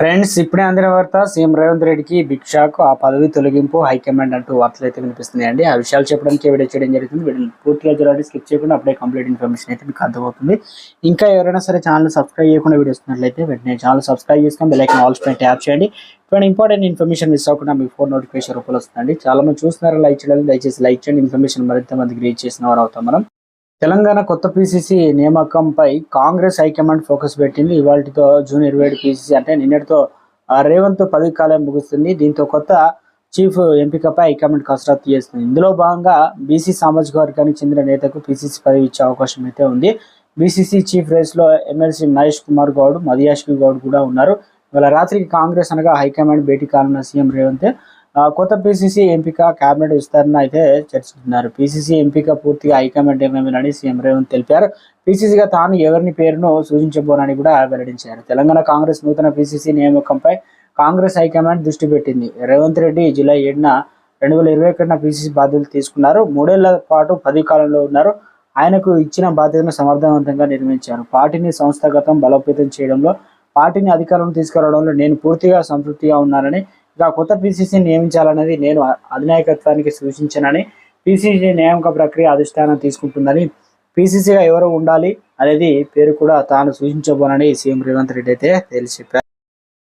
Friends ఇప్పుడే అందిన వార్త సీఎం రేవంత్ రెడ్డికి బిగ్ షాక్ ఆ పదవి తొలగింపు హైకమాండ్ అంటూ వార్తలు అయితే వినిపిస్తున్నాయండి. ఆ విషయాలు చెప్పడానికి వీడియో చేయడం జరుగుతుంది. వీడియో పూర్తిగా చూడాలి స్కిప్ చేయకుండా అప్పుడే కంప్లీట్ ఇన్ఫర్మేషన్ అయితే మీకు అర్థమవుతుంది. ఇంకా ఎవరైనా సరే ఛానల్ సబ్స్క్రైబ్ చేయకుండా వీడియో వస్తున్నట్లయితే వెంటనే ఛానల్ సబ్స్క్రైబ్ చేసుకొని బెల్ ఆల్స్ పైన ట్యాప్ చేయండి. ఇప్పుడు ఇంపార్టెంట్ ఇన్ఫర్మేషన్ మిస్ అవ్వకుండా మీ ఫోన్ నోటిఫికేషన్ రూపంలో వస్తుందండి. చాలా మంది చూస్తున్నారు లైక్ చేయాలి దయచేసి లైక్ చేయండి. ఇన్ఫర్మేషన్ మరింత మందికి రీచ్ చేసిన వారు అవుతాం మనం. తెలంగాణ కొత్త పీసీసీ నియామకంపై కాంగ్రెస్ హైకమాండ్ ఫోకస్ పెట్టింది. ఇవాళతో జూన్ ఇరవై ఏడు పీసీసీ అంటే నిన్నటితో రేవంత్ పదవి కాలం ముగుస్తుంది. దీంతో కొత్త చీఫ్ ఎంపికపై హైకమాండ్ కసరత్తు చేస్తుంది. ఇందులో భాగంగా బీసీ సామాజిక వర్గానికి చెందిన నేతకు పీసీసీ పదవి ఇచ్చే అవకాశం అయితే ఉంది. బీసీసీ చీఫ్ రేస్లో ఎమ్మెల్సీ మహేష్ కుమార్ గౌడ్ మదియాష్కి గౌడ్ కూడా ఉన్నారు. ఇవాళ రాత్రికి కాంగ్రెస్ అనగా హైకమాండ్ భేటీ కానున్న సీఎం రేవంత్. కొత్త పీసీసీ ఎంపిక కేబినెట్ విస్తరణ అయితే చర్చిస్తున్నారు. పీసీసీ ఎంపిక పూర్తిగా హైకమాండ్ ఏమేమినని సీఎం రేవంత్ తెలిపారు. పీసీసీగా తాను ఎవరిని పేరును సూచించబోనని కూడా వెల్లడించారు. తెలంగాణ కాంగ్రెస్ నూతన పీసీసీ నియామకంపై కాంగ్రెస్ హైకమాండ్ దృష్టి పెట్టింది. రేవంత్ రెడ్డి జూలై ఏడున రెండు వేల ఇరవై ఒకటిన పీసీసీ బాధ్యతలు తీసుకున్నారు. మూడేళ్ళ పాటు పది కాలంలో ఉన్నారు. ఆయనకు ఇచ్చిన బాధ్యతను సమర్థవంతంగా నిర్మించారు పార్టీని సంస్థాగతం బలోపేతం చేయడంలో పార్టీని అధికారంలో తీసుకురావడంలో నేను పూర్తిగా సంతృప్తిగా ఉన్నానని ఇక కొత్త పీసీసీ నియమించాలనేది నేను అధినాయకత్వానికి సూచించనని పీసీసీ నియామక ప్రక్రియ అధిష్టానం తీసుకుంటుందని పీసీసీగా ఎవరు ఉండాలి అనేది పేరు కూడా తాను సూచించబోనని సీఎం రేవంత్ రెడ్డి అయితే తెలిసి చెప్పారు.